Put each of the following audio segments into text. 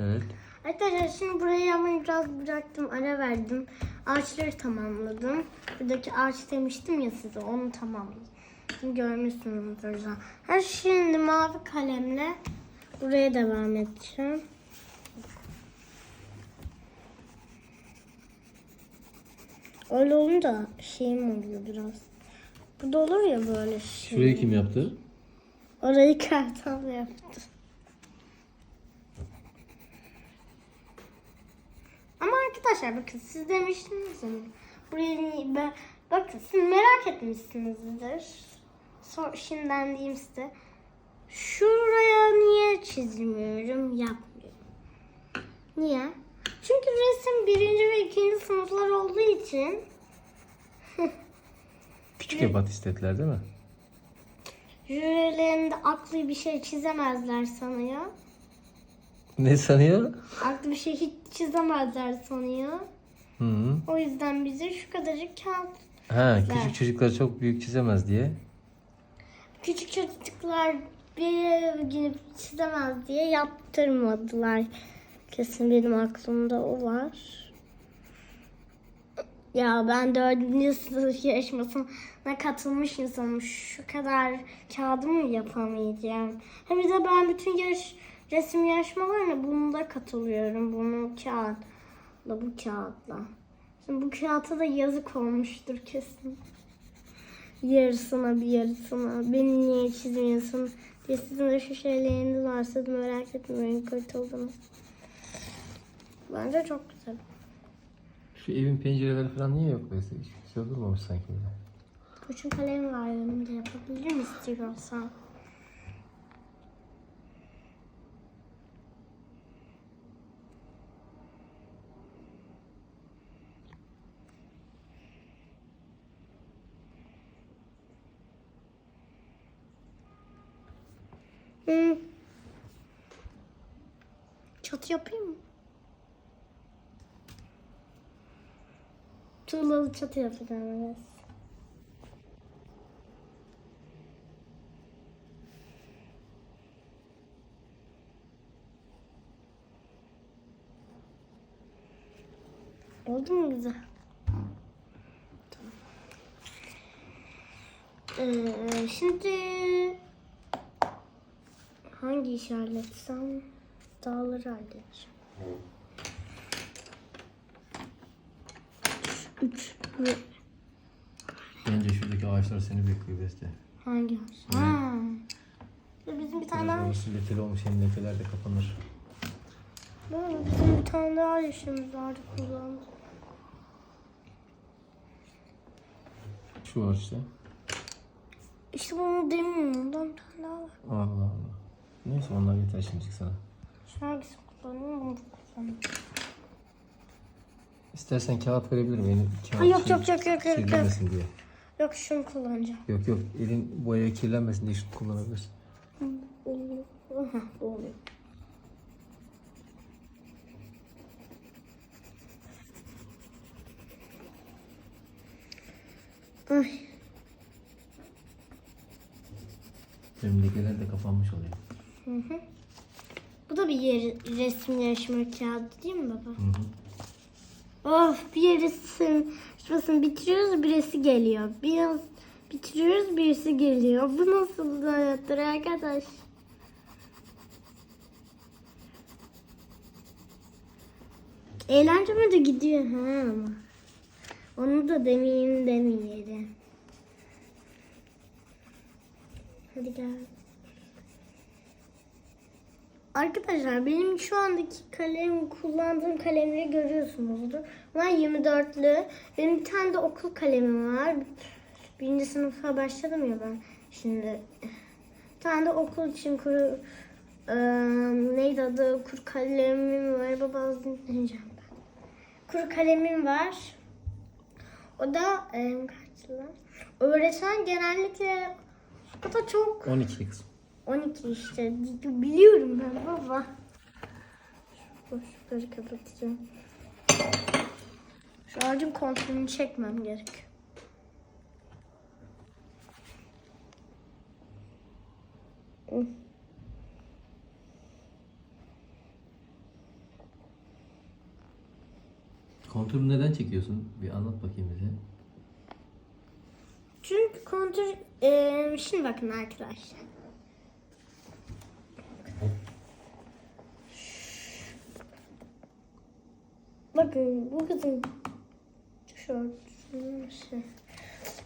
Evet. Arkadaşlar şimdi buraya yapmayı biraz bıraktım. Ara verdim. Ağaçları tamamladım. Buradaki ağaç demiştim ya size. Onu tamamladım. Şimdi görmüşsünüzdür zaten. Ha, şimdi mavi kalemle buraya devam edeceğim. Öyle olunca şeyim oluyor biraz. Bu da olur ya böyle şey. Şurayı kim yaptı? Orayı kartal yaptı. Ama arkadaşlar bakın siz demiştiniz ya. Burayı ben, bakın siz merak etmişsinizdir. Sor, şimdiden diyeyim size. Şuraya niye çizmiyorum, yapmıyorum. Niye? Çünkü resim birinci ve ikinci sınıflar olduğu için Küçük ebat istediler değil mi? jürilerinde aklı bir şey çizemezler sanıyor. Ne sanıyor? Aklı bir şey hiç çizemezler sanıyor. Hı -hı. O yüzden bize şu kadarcık kağıt. Ha, Evet. küçük çocuklar çok büyük çizemez diye. Küçük çocuklar bir gün çizemez diye yaptırmadılar. Kesin benim aklımda o var. Ya ben dördüncü sınıf yarışmasına katılmış insanım. Şu kadar kağıdımı yapamayacağım. Hem de ben bütün yarış, resim yarışmalarına bunda katılıyorum. Bunu kağıtla, bu kağıtla. Şimdi bu kağıta da yazık olmuştur kesin. Yarısına bir yarısına. Beni niye çizmiyorsun diye sizin de şu şeyleriniz varsa merak etmeyin kurtuldum. Bence çok güzel. Şu evin pencereleri falan niye yok böyle? Hiç güzel durmamış sanki böyle. Kurşun kalem var yanımda yapabilir mi istiyorsan? Hmm. Çatı yapayım mı? Tuğlalı çatı yapacağım biraz. Oldu mu güzel? Tamam. Ee, şimdi hangi işi halletsem dağları halledeceğim. Üç. ve- Bence şuradaki ağaçlar seni bekliyor Beste. Hangi ağaç? Ha. Ya Bizim bir tane Biraz daha orası leteli olmuş hem leteler de kapanır. Baba, bizim bir tane daha yaşımız vardı kullandık. Şu ağaç işte. İşte bunu demiyorum. Ondan bir tane daha var. Allah Allah. Neyse onlar yeter şimdilik sana. Şu hangisi kullanıyorum? Bunu kullanıyorum. İstersen kağıt verebilirim. Benim kağıt Ha, yok, yok, yok, yok, yok, kirlenmesin diye. Yok şunu kullanacağım. Yok yok elin boyaya kirlenmesin diye şunu kullanabilirsin. Hah, bu oluyor. Ay, de kapanmış oluyor. Bu da bir yer, resim yarışma kağıdı değil mi baba? Hı hı. Of bir resim şurasını bitiriyoruz birisi geliyor. Biraz bitiriyoruz birisi geliyor. Bu nasıl hayattır arkadaş? Eğlenceme de gidiyor ha ama. Onu da demeyeyim demeyelim. Hadi gel. Arkadaşlar benim şu andaki kalem kullandığım kalemleri görüyorsunuzdur. Bunlar 24'lü. Benim bir tane de okul kalemim var. Birinci sınıfa başladım ya ben şimdi. Bir tane de okul için kuru eee, neydi adı kuru kalemim var. Baba dinleyeceğim ben. Kuru kalemim var. O da eee kaç lira? Öğretmen genellikle o da çok 12 kısım. 12 işte. Biliyorum ben baba. Şuraları kapatacağım. Şu ağacın kontrolünü çekmem gerek. Hı. Kontürü neden çekiyorsun? Bir anlat bakayım bize. Çünkü kontür eee, şimdi bakın arkadaşlar. Bakın bu kızın tişörtü şey.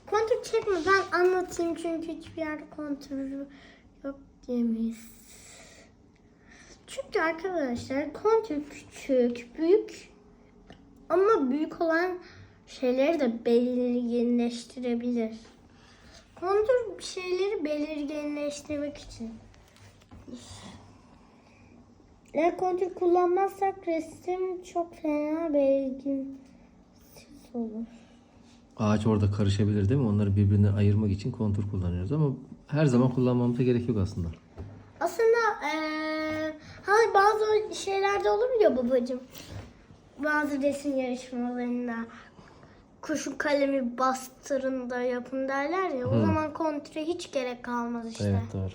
Kontür çekmeden anlatayım çünkü hiçbir yerde kontür yok diyemeyiz. Çünkü arkadaşlar kontür küçük, büyük ama büyük olan şeyleri de belirginleştirebilir. Kontür bir şeyleri belirginleştirmek için. Eğer kontür kullanmazsak resim çok fena belirginsiz olur. Ağaç orada karışabilir değil mi? Onları birbirinden ayırmak için kontür kullanıyoruz ama her zaman kullanmamıza gerek yok aslında. Aslında eee hani bazı şeylerde olur ya babacığım. Bazı resim yarışmalarında kuşun kalemi bastırın da yapın derler ya. O zaman kontre hiç gerek kalmaz işte. Evet doğru.